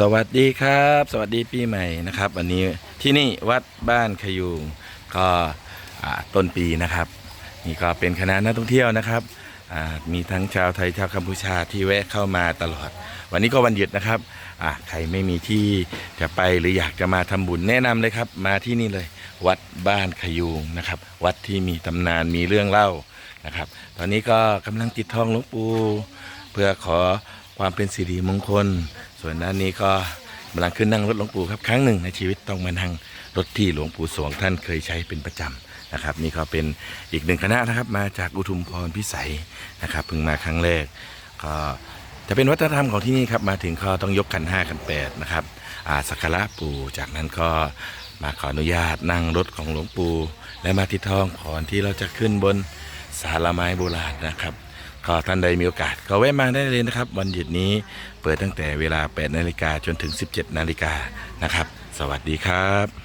สวัสดีครับ สวัสดีปีใหม่นะครับ วันนี้ที่นี่วัดบ้านขยุงก็ต้นปีนะครับ นี่ก็เป็นคณะนักท่องเที่ยวนะครับมีทั้งชาวไทยชาวกัมพูชาที่แวะเข้ามาตลอด วันนี้ก็วันหยุดนะครับใครไม่มีที่จะไปหรืออยากจะมาทำบุญแนะนำเลยครับ มาที่นี่เลย วัดบ้านขยุงนะครับ วัดที่มีตำนานมีเรื่องเล่านะครับ ตอนนี้ก็กำลังติดทองหลวงปู่เพื่อขอ ความเป็นสิริมงคล ส่วนด้านนี้ก็กำลังขึ้นนั่งรถหลวงปู่ครับครั้งหนึ่งในชีวิตต้องมานั่งรถที่หลวงปู่สวงท่านเคยใช้เป็นประจำนะครับ นี่ก็เป็นอีกหนึ่งคณะนะครับมาจากอุทุมพรพิสัยนะครับเพิ่งมาครั้งแรกก็จะเป็นวัฒนธรรมของที่นี่ครับมาถึงก็ต้องยกขันห้าขันแปดนะครับอ่าสักการะปู่จากนั้นก็มาขออนุญาตนั่งรถของหลวงปู่และมาที่ท้องก่อนที่เราจะขึ้นบนศาลาไม้โบราณนะครับ ก็ท่านใดมีโอกาสก็แวะมาได้เลยนะครับ วันหยุดนี้เปิดตั้งแต่เวลา 8 นาฬิกาจนถึง 17 นาฬิกานะครับ สวัสดีครับ